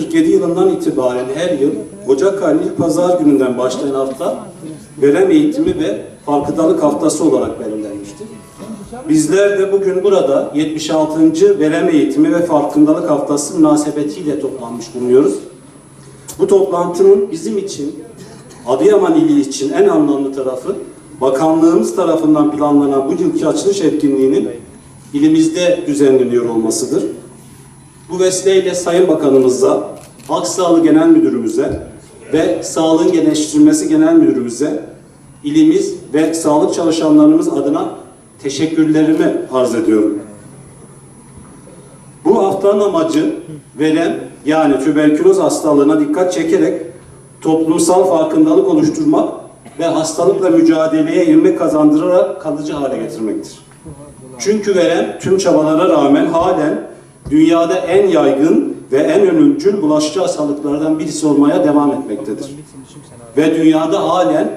1947 yılından itibaren her yıl Ocak ayının pazar gününden başlayan hafta verem eğitimi ve farkındalık haftası olarak belirlenmiştir. Bizler de bugün burada 76. verem eğitimi ve farkındalık haftası münasebetiyle toplanmış bulunuyoruz. Bu toplantının bizim için, Adıyaman ili için en anlamlı tarafı, bakanlığımız tarafından planlanan bu yılki açılış etkinliğinin ilimizde düzenleniyor olmasıdır. Bu vesileyle Sayın Bakanımıza, Halk Sağlığı Genel Müdürümüze ve Sağlığın Gençleştirilmesi Genel Müdürümüze, ilimiz ve sağlık çalışanlarımız adına teşekkürlerimi arz ediyorum. Bu haftanın amacı verem yani tüberküloz hastalığına dikkat çekerek toplumsal farkındalık oluşturmak ve hastalıkla mücadeleye ivme kazandırarak kalıcı hale getirmektir. Çünkü verem tüm çabalara rağmen halen dünyada en yaygın ve en ölümcül bulaşıcı hastalıklardan birisi olmaya devam etmektedir. Ve dünyada halen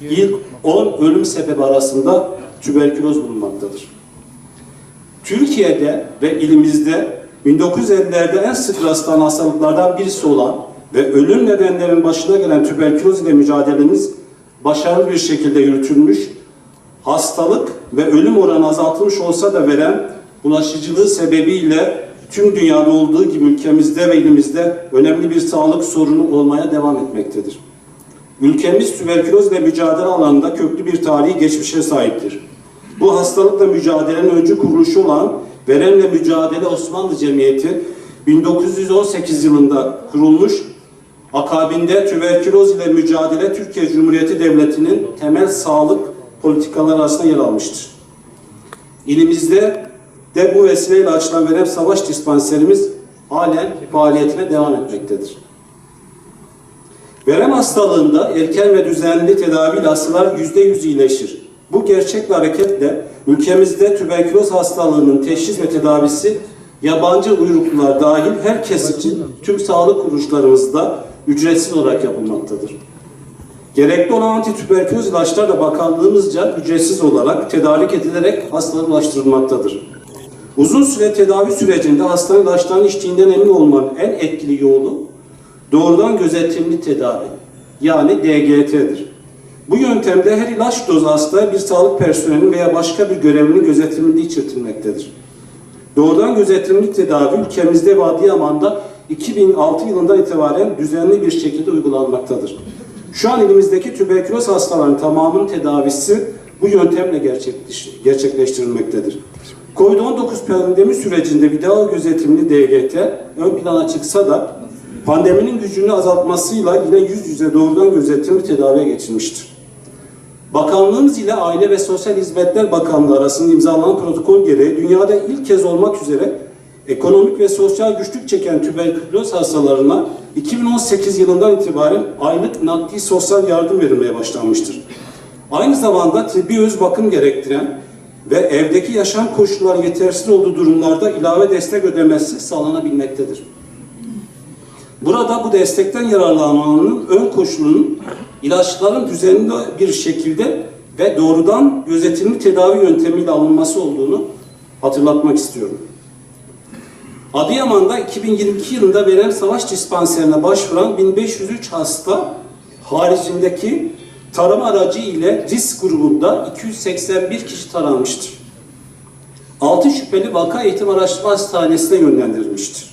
ilk 10 ölüm sebebi arasında tüberküloz bulunmaktadır. Türkiye'de ve ilimizde 1950'lerde en sık rastlanan hastalıklardan birisi olan ve ölüm nedenlerinin başına gelen tüberküloz ile mücadelemiz başarılı bir şekilde yürütülmüş, hastalık ve ölüm oranı azaltılmış olsa da veren bulaşıcılığı sebebiyle tüm dünyada olduğu gibi ülkemizde ve ilimizde önemli bir sağlık sorunu olmaya devam etmektedir. Ülkemiz tüberküloz ile mücadele alanında köklü bir tarihi geçmişe sahiptir. Bu hastalıkla mücadelenin öncü kuruluşu olan Veremle Mücadele Osmanlı Cemiyeti 1918 yılında kurulmuş, akabinde tüberküloz ile mücadele Türkiye Cumhuriyeti Devleti'nin temel sağlık politikaları arasında yer almıştır. İlimizde de bu vesileyle açılan verem savaş dispanserimiz halen faaliyetine devam etmektedir. Verem hastalığında erken ve düzenli tedaviyle hastalar yüzde yüz iyileşir. Bu gerçekle hareketle ülkemizde tüberküloz hastalığının teşhis ve tedavisi yabancı uyruklular dahil herkes için tüm sağlık kuruluşlarımızda ücretsiz olarak yapılmaktadır. Gerekli olan antitüberküloz ilaçlar da bakanlığımızca ücretsiz olarak tedarik edilerek hastalara ulaştırılmaktadır. Uzun süre tedavi sürecinde hastanın ilaçlarını içtiğinden emin olmanın en etkili yolu doğrudan gözetimli tedavi yani DGT'dir. Bu yöntemde her ilaç dozu hastaya bir sağlık personelinin veya başka bir görevlinin gözetiminde içirtilmektedir. Doğrudan gözetimli tedavi ülkemizde ve Adıyaman'da 2006 yılından itibaren düzenli bir şekilde uygulanmaktadır. Şu an elimizdeki tüberküloz hastalarının tamamının tedavisi bu yöntemle gerçekleş- gerçekleştirilmektedir. Covid-19 pandemi sürecinde video gözetimli DGT ön plana çıksa da pandeminin gücünü azaltmasıyla yine yüz yüze doğrudan gözetimli tedaviye geçilmiştir. Bakanlığımız ile Aile ve Sosyal Hizmetler Bakanlığı arasında imzalanan protokol gereği dünyada ilk kez olmak üzere ekonomik ve sosyal güçlük çeken tüberküloz hastalarına 2018 yılından itibaren aylık nakdi sosyal yardım verilmeye başlanmıştır. Aynı zamanda tıbbi öz bakım gerektiren ve evdeki yaşam koşulları yetersiz olduğu durumlarda ilave destek ödemesi sağlanabilmektedir. Burada bu destekten yararlanmanın ön koşulunun ilaçların düzenli bir şekilde ve doğrudan gözetimli tedavi yöntemiyle alınması olduğunu hatırlatmak istiyorum. Adıyaman'da 2022 yılında verem savaş dispanserine başvuran 1503 hasta haricindeki tarama aracı ile risk grubunda 281 kişi taranmıştır. 6 şüpheli vaka eğitim araştırma hastanesine yönlendirilmiştir.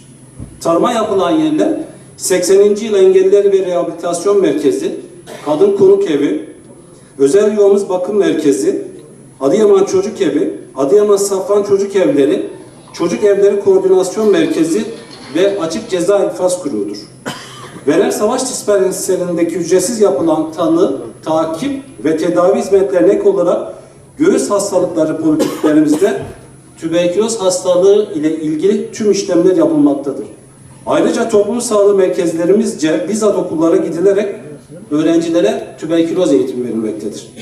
Tarama yapılan yerler 80. yıl engelliler ve rehabilitasyon merkezi, kadın konuk evi, özel yuvamız bakım merkezi, Adıyaman Çocuk Evi, Adıyaman Safran Çocuk Evleri, Çocuk Evleri Koordinasyon Merkezi ve Açık Ceza İnfaz Kurumu'dur. Verem savaş dispanserindeki ücretsiz yapılan tanı, takip ve tedavi hizmetlerine ek olarak göğüs hastalıkları politiklerimizde tüberküloz hastalığı ile ilgili tüm işlemler yapılmaktadır. Ayrıca toplum sağlığı merkezlerimizce bizzat okullara gidilerek öğrencilere tüberküloz eğitimi verilmektedir.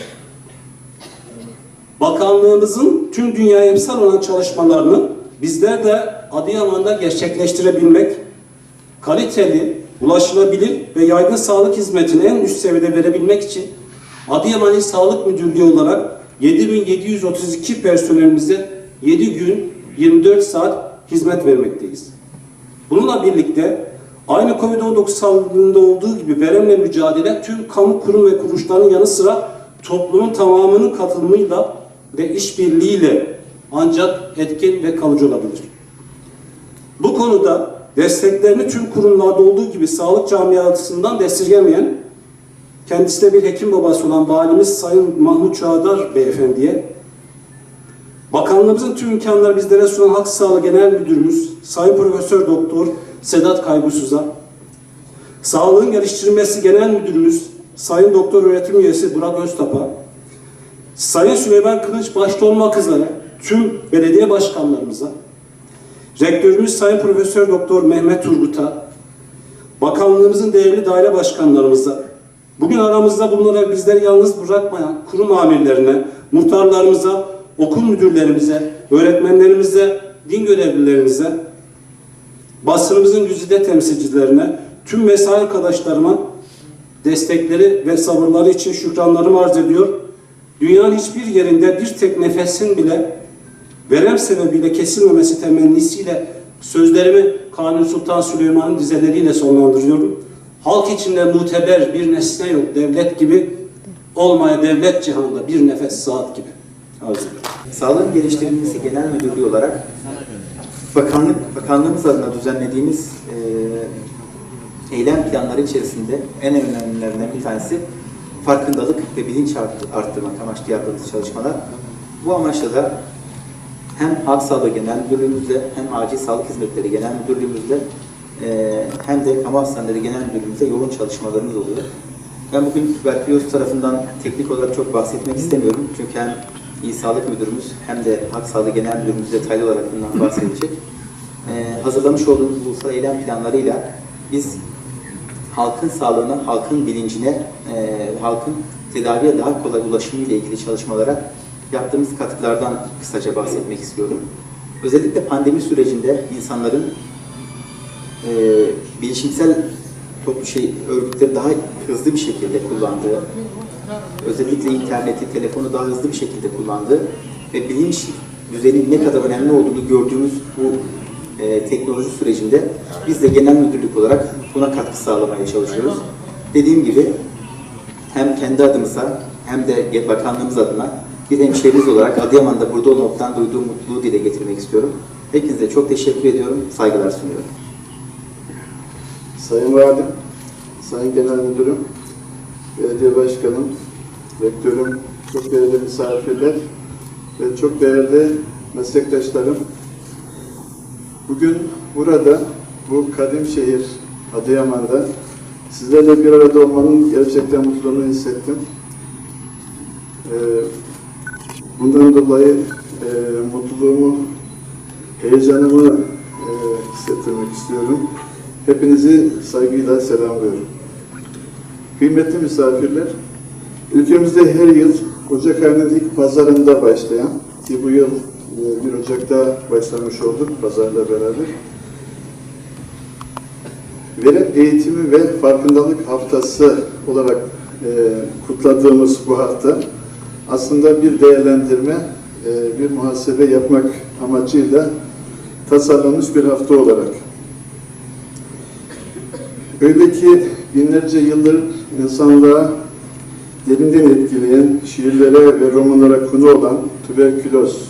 Bakanlığımızın tüm dünyaya emsal olan çalışmalarını bizler de Adıyaman'da gerçekleştirebilmek, kaliteli, ulaşılabilir ve yaygın sağlık hizmetini en üst seviyede verebilmek için Adıyaman İl Sağlık Müdürlüğü olarak 7732 personelimize 7 gün 24 saat hizmet vermekteyiz. Bununla birlikte Aynı Covid-19 salgınında olduğu gibi veremle mücadele tüm kamu kurum ve kuruluşların yanı sıra toplumun tamamının katılımıyla ve işbirliğiyle ancak etkin ve kalıcı olabilir. Bu konuda desteklerini tüm kurumlarda olduğu gibi sağlık camiasından esirgemeyen, kendisi de bir hekim babası olan valimiz Sayın Mahmut Çağdar Beyefendi'ye, bakanlığımızın tüm imkanları bizlere sunan Halk Sağlığı Genel Müdürümüz Sayın Profesör Doktor Sedat Kaygusuz'a, Sağlığın Geliştirilmesi Genel Müdürümüz Sayın Doktor Öğretim Üyesi Burak Öztap'a, Sayın Süleyman Kılıç başta olmak üzere tüm belediye başkanlarımıza, Rektörümüz Sayın Profesör Doktor Mehmet Turgut'a, bakanlığımızın değerli daire başkanlarımıza, bugün aramızda bulunarak bizleri yalnız bırakmayan kurum amirlerine, muhtarlarımıza, okul müdürlerimize, öğretmenlerimize, din görevlilerimize, basınımızın güzide temsilcilerine, tüm mesai arkadaşlarıma destekleri ve sabırları için şükranlarımı arz ediyor. Dünyanın hiçbir yerinde bir tek nefesin bile verem sebebiyle kesilmemesi temennisiyle sözlerimi Kanuni Sultan Süleyman'ın dizeleriyle sonlandırıyorum. Halk içinde muteber bir nesne yok, devlet gibi olmaya devlet cihanda bir nefes saat gibi. Ediyorum. Sağlığın Geliştirilmesi Genel Müdürlüğü olarak bakanlık, bakanlığımız adına düzenlediğimiz e, eylem planları içerisinde en önemlilerinden bir tanesi farkındalık ve bilinç art- arttırmak amaçlı yaptığımız çalışmalar. Bu amaçla da hem Halk Sağlığı Genel Müdürlüğümüzle hem Acil Sağlık Hizmetleri Genel Müdürlüğümüzle e, hem de Kamu Hastaneleri Genel Müdürlüğümüzle yoğun çalışmalarımız oluyor. Ben bugün tüberküloz tarafından teknik olarak çok bahsetmek istemiyorum. Çünkü hem İl Sağlık Müdürümüz hem de Halk Sağlığı Genel Müdürümüz detaylı olarak bundan bahsedecek. Ee, hazırlamış olduğumuz ulusal eylem planlarıyla biz halkın sağlığına, halkın bilincine, e, halkın tedaviye daha kolay ulaşımı ile ilgili çalışmalara yaptığımız katkılardan kısaca bahsetmek istiyorum. Özellikle pandemi sürecinde insanların e, bilişimsel toplu şey örgütleri daha hızlı bir şekilde kullandığı, özellikle interneti, telefonu daha hızlı bir şekilde kullandığı ve bilinç düzeyinin ne kadar önemli olduğunu gördüğümüz bu e, teknoloji sürecinde biz de genel müdürlük olarak buna katkı sağlamaya çalışıyoruz. Dediğim gibi hem kendi adımıza hem de bakanlığımız adına bir hemşehrimiz olarak Adıyaman'da burada olmaktan duyduğum mutluluğu dile getirmek istiyorum. Hepinize çok teşekkür ediyorum, saygılar sunuyorum. Sayın Valim, Sayın Genel Müdürüm, Belediye Başkanım, Rektörüm, çok değerli misafirler ve çok değerli meslektaşlarım. Bugün burada, bu kadim şehir Adıyaman'da sizlerle bir arada olmanın gerçekten mutluluğunu hissettim. Ee, bundan dolayı e, mutluluğumu, heyecanımı e, hissettirmek istiyorum. Hepinizi saygıyla selamlıyorum. Kıymetli misafirler, ülkemizde her yıl Ocak ilk pazarında başlayan, ki bu yıl e, 1 Ocak'ta başlamış olduk pazarla beraber, Verim Eğitimi ve Farkındalık Haftası olarak e, kutladığımız bu hafta aslında bir değerlendirme, e, bir muhasebe yapmak amacıyla tasarlanmış bir hafta olarak Öyle ki binlerce yıldır insanlığa derinden etkileyen şiirlere ve romanlara konu olan tüberküloz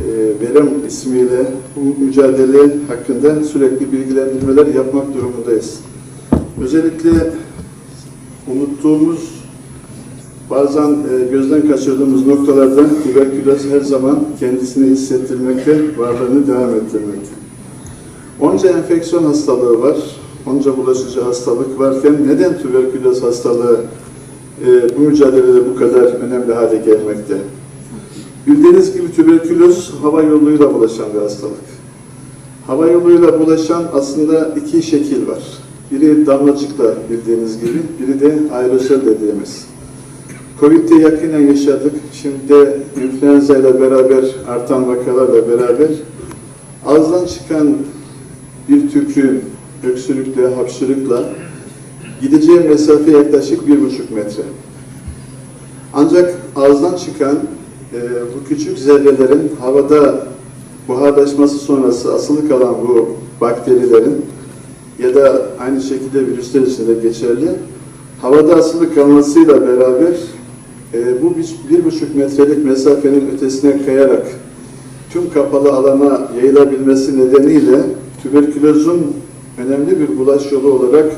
e, verem ismiyle bu mücadele hakkında sürekli bilgilendirmeler yapmak durumundayız. Özellikle unuttuğumuz bazen e, gözden kaçırdığımız noktalarda tüberküloz her zaman kendisini hissettirmekte, varlığını devam ettirmekte. Onca enfeksiyon hastalığı var, onca bulaşıcı hastalık varken neden tüberküloz hastalığı e, bu mücadelede bu kadar önemli hale gelmekte? Bildiğiniz gibi tüberküloz hava yoluyla bulaşan bir hastalık. Hava yoluyla bulaşan aslında iki şekil var. Biri damlacıkla bildiğiniz gibi, biri de aerosol dediğimiz. Covid'de yakinen yaşadık. Şimdi influenza ile beraber artan vakalarla beraber ağızdan çıkan bir tükrüğün öksürükle, hapşırıkla gideceği mesafe yaklaşık bir buçuk metre. Ancak ağızdan çıkan e, bu küçük zerrelerin havada buharlaşması sonrası asılı kalan bu bakterilerin da aynı şekilde virüsler için de geçerli. Havada asılı kalmasıyla beraber e, bu bir, bir buçuk metrelik mesafenin ötesine kayarak tüm kapalı alana yayılabilmesi nedeniyle tüberkülozun önemli bir bulaş yolu olarak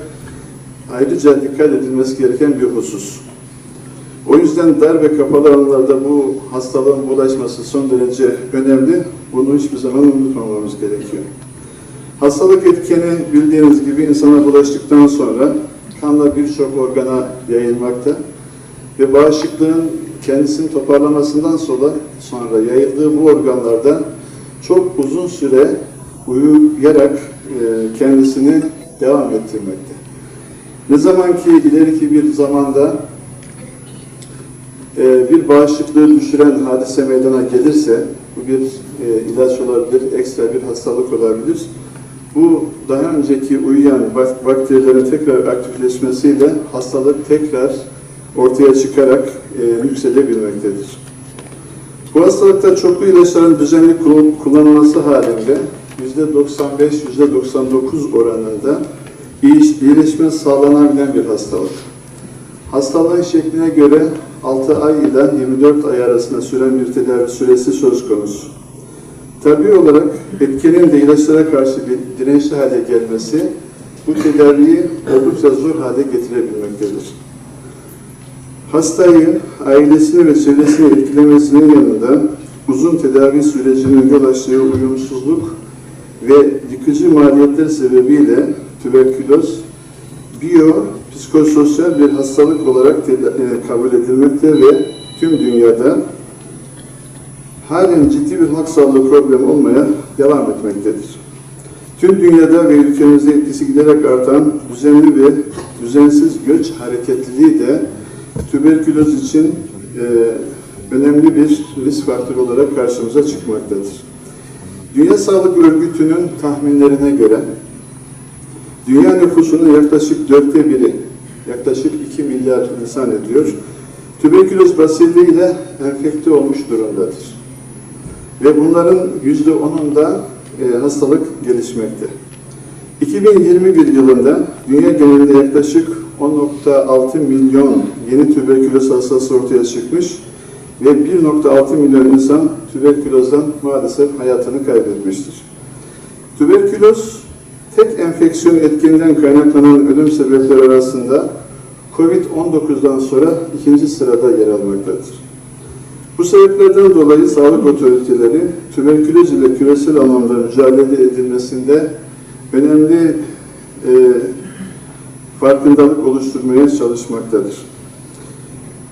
ayrıca dikkat edilmesi gereken bir husus. O yüzden dar ve kapalı alanlarda bu hastalığın bulaşması son derece önemli. Bunu hiçbir zaman unutmamamız gerekiyor. Hastalık etkeni bildiğiniz gibi insana bulaştıktan sonra kanla birçok organa yayılmakta ve bağışıklığın kendisini toparlamasından sonra sonra yayıldığı bu organlarda çok uzun süre uyuyarak e, kendisini devam ettirmekte. Ne zaman ki ileriki bir zamanda e, bir bağışıklığı düşüren hadise meydana gelirse, bu bir e, ilaç olabilir, ekstra bir hastalık olabilir. Bu daha önceki uyuyan bak- bakterilerin tekrar aktifleşmesiyle hastalık tekrar ortaya çıkarak e, yükselebilmektedir. Bu hastalıkta çoklu ilaçların düzenli kullan- kullanılması halinde %95-%99 oranında iyileşme sağlanabilen bir hastalık. Hastalığın şekline göre 6 ay ile 24 ay arasında süren bir tedavi süresi söz konusu. Tabi olarak etkinin de ilaçlara karşı bir dirençli hale gelmesi bu tedaviyi oldukça zor hale getirebilmektedir. Hastayı, ailesini ve çevresini etkilemesinin yanında uzun tedavi sürecinin yol açtığı uyumsuzluk ve yıkıcı maliyetler sebebiyle tüberküloz biyo, psikososyal bir hastalık olarak e, kabul edilmekte ve tüm dünyada halen ciddi bir halk sağlığı problemi olmaya devam etmektedir. Tüm dünyada ve ülkemizde etkisi giderek artan düzenli ve düzensiz göç hareketliliği de tüberküloz için e, önemli bir risk faktörü olarak karşımıza çıkmaktadır. Dünya Sağlık Örgütü'nün tahminlerine göre dünya nüfusunun yaklaşık dörtte biri, yaklaşık 2 milyar insan ediyor, tüberküloz basiliyle enfekte olmuş durumdadır. Ve bunların yüzde onunda e, hastalık gelişmekte. 2021 yılında dünya genelinde yaklaşık 10.6 milyon yeni tüberküloz hastası ortaya çıkmış ve 1.6 milyon insan tüberkülozdan maalesef hayatını kaybetmiştir. Tüberküloz tek enfeksiyon etkeninden kaynaklanan ölüm sebepleri arasında COVID-19'dan sonra ikinci sırada yer almaktadır. Bu sebeplerden dolayı sağlık otoriteleri tüberküloz ile küresel anlamda mücadele edilmesinde önemli e, farkındalık oluşturmaya çalışmaktadır.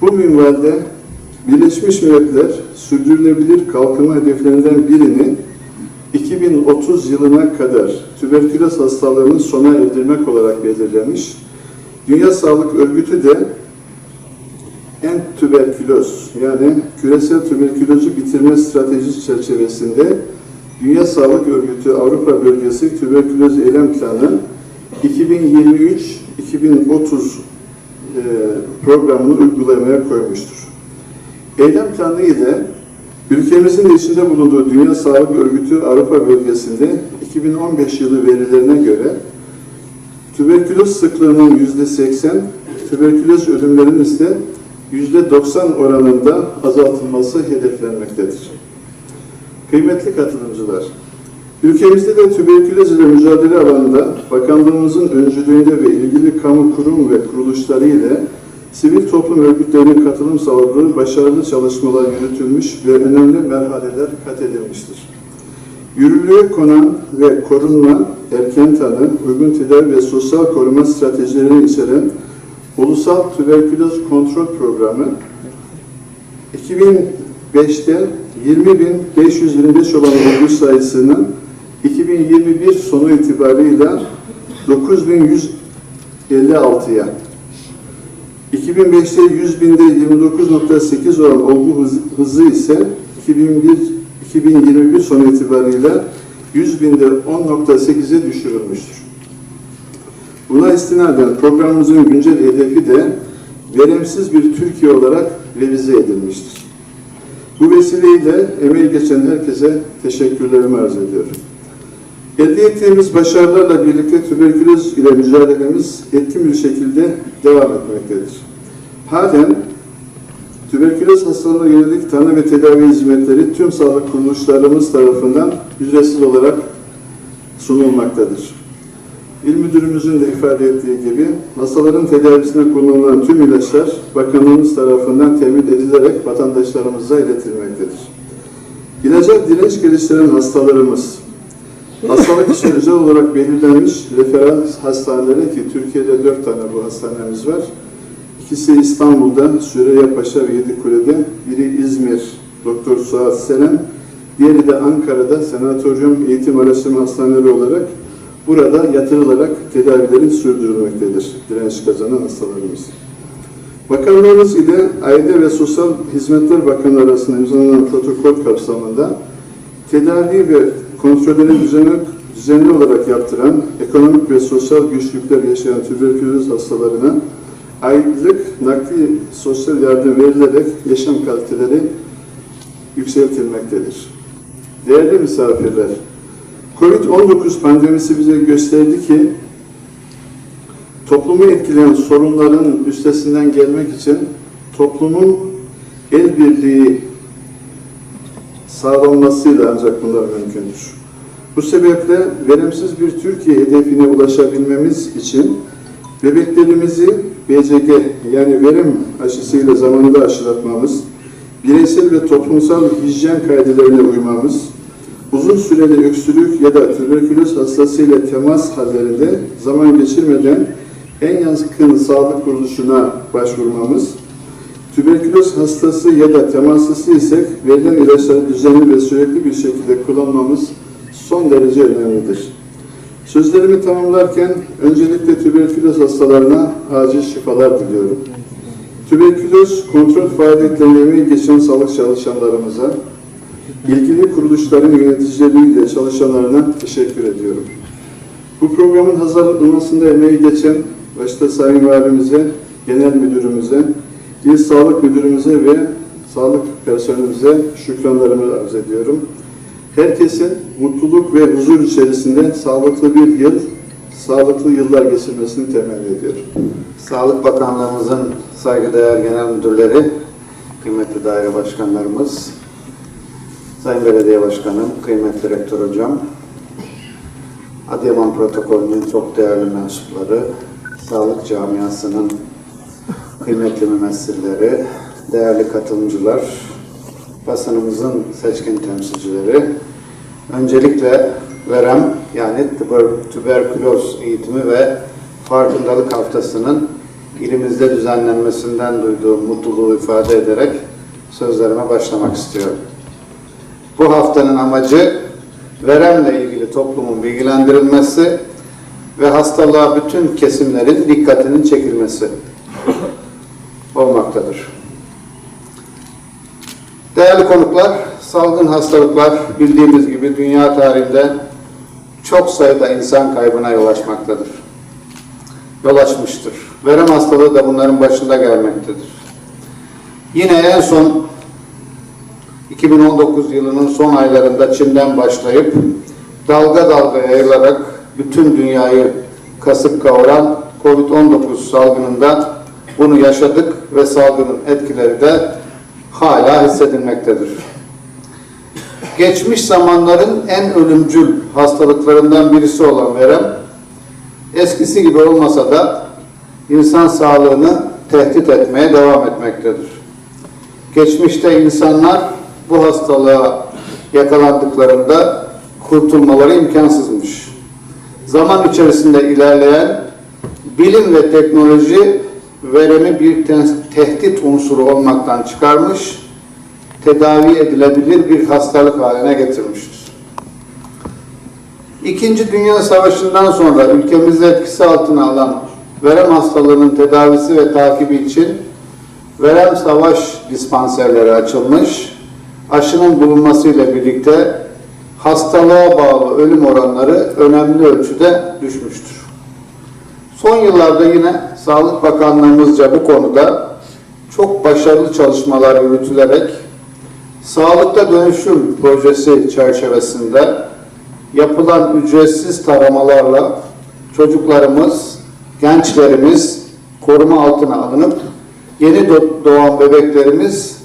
Bu minvalde Birleşmiş Milletler sürdürülebilir kalkınma hedeflerinden birini 2030 yılına kadar tüberküloz hastalığını sona erdirmek olarak belirlemiş. Dünya Sağlık Örgütü de en tüberküloz yani küresel tüberkülozu bitirme stratejisi çerçevesinde Dünya Sağlık Örgütü Avrupa Bölgesi Tüberküloz Eylem Planı 2023-2030 e, programını uygulamaya koymuştur. Eylem planı ile ülkemizin de içinde bulunduğu Dünya Sağlık Örgütü Avrupa Bölgesi'nde 2015 yılı verilerine göre tüberküloz sıklığının %80, tüberküloz ölümlerinin ise %90 oranında azaltılması hedeflenmektedir. Kıymetli katılımcılar, ülkemizde de tüberküloz mücadele alanında bakanlığımızın öncülüğünde ve ilgili kamu kurum ve kuruluşları ile sivil toplum örgütlerinin katılım sağladığı başarılı çalışmalar yürütülmüş ve önemli merhaleler kat edilmiştir. Yürürlüğe konan ve korunma, erken tanı, uygun tedavi ve sosyal koruma stratejilerini içeren Ulusal Tüberküloz Kontrol Programı 2005'te 20.525 olan olgu sayısının 2021 sonu itibarıyla 9156'ya 2005'te 100 binde 29.8 olan olgu hızı, ise 2001 2021 sonu itibarıyla 100 binde 10.8'e düşürülmüştür. Buna istinaden programımızın güncel hedefi de veremsiz bir Türkiye olarak revize edilmiştir. Bu vesileyle emeği geçen herkese teşekkürlerimi arz ediyorum. Elde ettiğimiz başarılarla birlikte tüberküloz ile mücadelemiz etkin bir şekilde devam etmektedir. Halen tüberküloz hastalığına yönelik tanı ve tedavi hizmetleri tüm sağlık kuruluşlarımız tarafından ücretsiz olarak sunulmaktadır. İl Müdürümüzün de ifade ettiği gibi hastaların tedavisine kullanılan tüm ilaçlar Bakanlığımız tarafından temin edilerek vatandaşlarımıza iletilmektedir. İlaca direnç geliştiren hastalarımız, hastalık için özel olarak belirlenmiş referans hastaneleri ki Türkiye'de dört tane bu hastanemiz var. İkisi İstanbul'da, Süreyya Paşa ve Yedikule'de, biri İzmir, Doktor Suat Senem, diğeri de Ankara'da Senatoryum Eğitim Araştırma Hastaneleri olarak burada yatırılarak tedavileri sürdürülmektedir direnç kazanan hastalarımız. Bakanlığımız ile Aile ve Sosyal Hizmetler Bakanı arasında imzalanan protokol kapsamında tedavi ve kontrolleri düzenli, düzenli olarak yaptıran, ekonomik ve sosyal güçlükler yaşayan tüberküloz hastalarına aylık nakli sosyal yardım verilerek yaşam kaliteleri yükseltilmektedir. Değerli misafirler, Covid-19 pandemisi bize gösterdi ki toplumu etkileyen sorunların üstesinden gelmek için toplumun el birliği sağlanmasıyla ancak bunlar mümkündür. Bu sebeple verimsiz bir Türkiye hedefine ulaşabilmemiz için bebeklerimizi BCG yani verim aşısıyla zamanında aşılatmamız, bireysel ve toplumsal hijyen kaidelerine uymamız, uzun süreli öksürük ya da tüberküloz hastasıyla temas hallerinde zaman geçirmeden en yakın sağlık kuruluşuna başvurmamız, tüberküloz hastası ya da temaslısı ise verilen ilaçları düzenli ve sürekli bir şekilde kullanmamız son derece önemlidir. Sözlerimi tamamlarken öncelikle tüberküloz hastalarına acil şifalar diliyorum. Tüberküloz kontrol faaliyetlerine emeği geçen sağlık çalışanlarımıza, ilgili kuruluşların yöneticileriyle çalışanlarına teşekkür ediyorum. Bu programın hazırlanmasında emeği geçen başta Sayın Valimize, Genel Müdürümüze, İl Sağlık Müdürümüze ve sağlık personelimize şükranlarımı arz ediyorum. Herkesin mutluluk ve huzur içerisinde sağlıklı bir yıl, sağlıklı yıllar geçirmesini temenni ediyorum. Sağlık Bakanlığımızın saygıdeğer genel müdürleri, kıymetli daire başkanlarımız, Sayın Belediye Başkanım, kıymetli rektör hocam, Adıyaman protokolünün çok değerli mensupları, sağlık camiasının kıymetli mümessilleri, değerli katılımcılar, basınımızın seçkin temsilcileri, öncelikle verem yani tüber- tüberküloz eğitimi ve farkındalık haftasının ilimizde düzenlenmesinden duyduğum mutluluğu ifade ederek sözlerime başlamak istiyorum. Bu haftanın amacı veremle ilgili toplumun bilgilendirilmesi ve hastalığa bütün kesimlerin dikkatinin çekilmesi olmaktadır. Değerli konuklar, salgın hastalıklar bildiğimiz gibi dünya tarihinde çok sayıda insan kaybına yol açmaktadır. Yol açmıştır. Verem hastalığı da bunların başında gelmektedir. Yine en son 2019 yılının son aylarında Çin'den başlayıp dalga dalga yayılarak bütün dünyayı kasıp kavuran COVID-19 salgınında bunu yaşadık ve salgının etkileri de hala hissedilmektedir. Geçmiş zamanların en ölümcül hastalıklarından birisi olan verem, eskisi gibi olmasa da insan sağlığını tehdit etmeye devam etmektedir. Geçmişte insanlar bu hastalığa yakalandıklarında kurtulmaları imkansızmış. Zaman içerisinde ilerleyen bilim ve teknoloji veremi bir te- tehdit unsuru olmaktan çıkarmış, tedavi edilebilir bir hastalık haline getirmiştir. İkinci Dünya Savaşı'ndan sonra ülkemizde etkisi altına alan verem hastalığının tedavisi ve takibi için verem savaş dispanserleri açılmış, aşının bulunmasıyla birlikte hastalığa bağlı ölüm oranları önemli ölçüde düşmüştür. Son yıllarda yine Sağlık Bakanlığımızca bu konuda çok başarılı çalışmalar yürütülerek Sağlıkta Dönüşüm projesi çerçevesinde yapılan ücretsiz taramalarla çocuklarımız, gençlerimiz koruma altına alınıp yeni do- doğan bebeklerimiz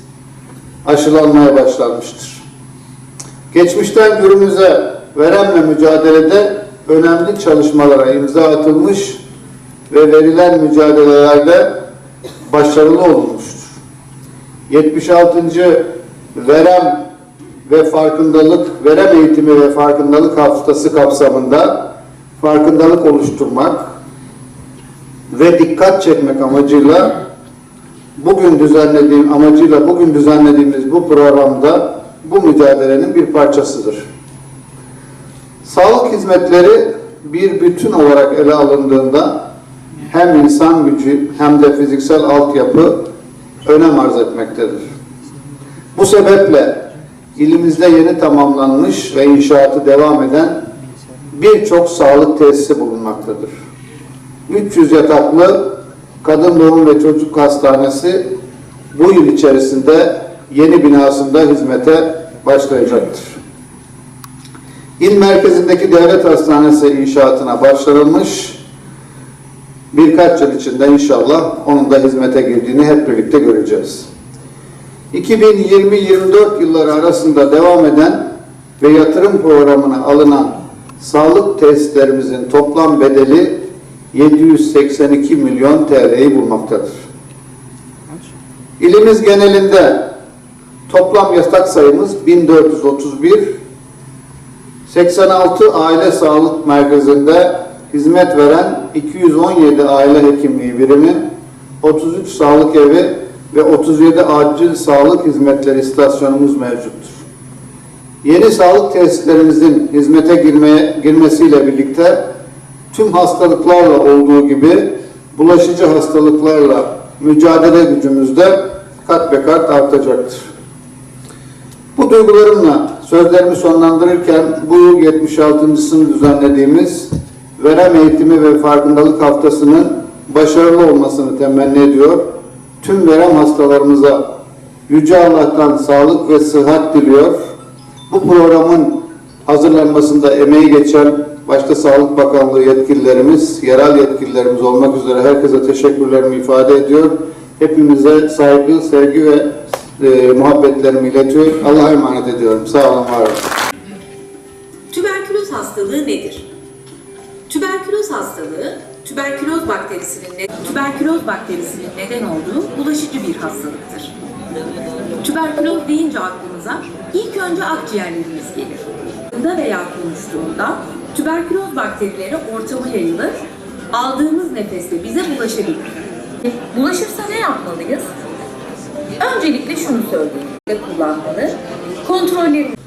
aşılanmaya başlanmıştır. Geçmişten günümüze veremle mücadelede önemli çalışmalara imza atılmış ve verilen mücadelelerde başarılı olunmuştur. 76. Verem ve farkındalık, verem eğitimi ve farkındalık haftası kapsamında farkındalık oluşturmak ve dikkat çekmek amacıyla bugün düzenlediğim amacıyla bugün düzenlediğimiz bu programda bu mücadelenin bir parçasıdır. Sağlık hizmetleri bir bütün olarak ele alındığında hem insan gücü hem de fiziksel altyapı önem arz etmektedir. Bu sebeple ilimizde yeni tamamlanmış ve inşaatı devam eden birçok sağlık tesisi bulunmaktadır. 300 yataklı Kadın Doğum ve Çocuk Hastanesi bu yıl içerisinde yeni binasında hizmete başlayacaktır. İl merkezindeki devlet hastanesi inşaatına başlanılmış. Birkaç yıl içinde inşallah onun da hizmete girdiğini hep birlikte göreceğiz. 2020-24 yılları arasında devam eden ve yatırım programına alınan sağlık tesislerimizin toplam bedeli 782 milyon TL'yi bulmaktadır. İlimiz genelinde toplam yatak sayımız 1431, 86 aile sağlık merkezinde hizmet veren 217 aile hekimliği birimi, 33 sağlık evi ve 37 acil sağlık hizmetleri istasyonumuz mevcuttur. Yeni sağlık tesislerimizin hizmete girmeye, girmesiyle birlikte tüm hastalıklarla olduğu gibi bulaşıcı hastalıklarla mücadele gücümüz de kat be kat artacaktır. Bu duygularımla sözlerimi sonlandırırken bu yıl 76.sını düzenlediğimiz verem eğitimi ve farkındalık haftasının başarılı olmasını temenni ediyor. Tüm verem hastalarımıza Yüce Allah'tan sağlık ve sıhhat diliyor. Bu programın hazırlanmasında emeği geçen başta Sağlık Bakanlığı yetkililerimiz, yerel yetkililerimiz olmak üzere herkese teşekkürlerimi ifade ediyor. Hepimize saygı, sevgi ve e, muhabbetlerimi iletiyor. Allah'a emanet ediyorum. Sağ olun, var olun. Tüberküloz hastalığı nedir? Tüberküloz hastalığı, tüberküloz bakterisinin tüberküloz bakterisinin neden olduğu bulaşıcı bir hastalıktır. Tüberküloz deyince aklımıza ilk önce akciğerlerimiz gelir. Da veya konuştuğunda tüberküloz bakterileri ortama yayılır, aldığımız nefeste bize bulaşabilir. Bulaşırsa ne yapmalıyız? Öncelikle şunu söyleyeyim. kullanmalı. Kontrolleri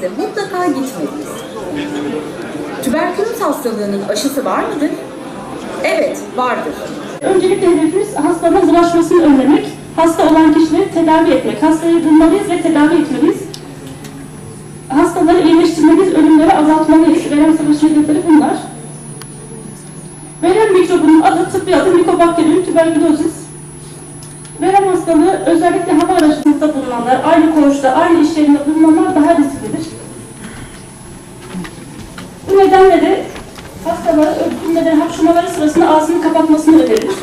mutlaka gitmeliyiz. Tüberküloz hastalığının aşısı var mıdır? Evet, vardır. Öncelikle hedefimiz hastanın bulaşmasını önlemek, hasta olan kişileri tedavi etmek. Hastayı bulmalıyız ve tedavi etmeliyiz. Hastaları iyileştirmeliyiz, ölümleri azaltmalıyız. Verem savaşı hedefleri bunlar. Verem mikrobunun adı, tıbbi adı Mycobacterium tuberculosis. Verem hastalığı özellikle hava aracılığında bulunanlar, aynı koğuşta, aynı iş yerinde bulunanlar daha risklidir. Bu nedenle de hastalara öksürmeden hapşurmaları sırasında ağzını kapatmasını öneririz.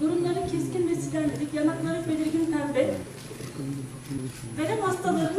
Burunları keskin ve silerledik, yanakları belirgin pembe. Verem hastaları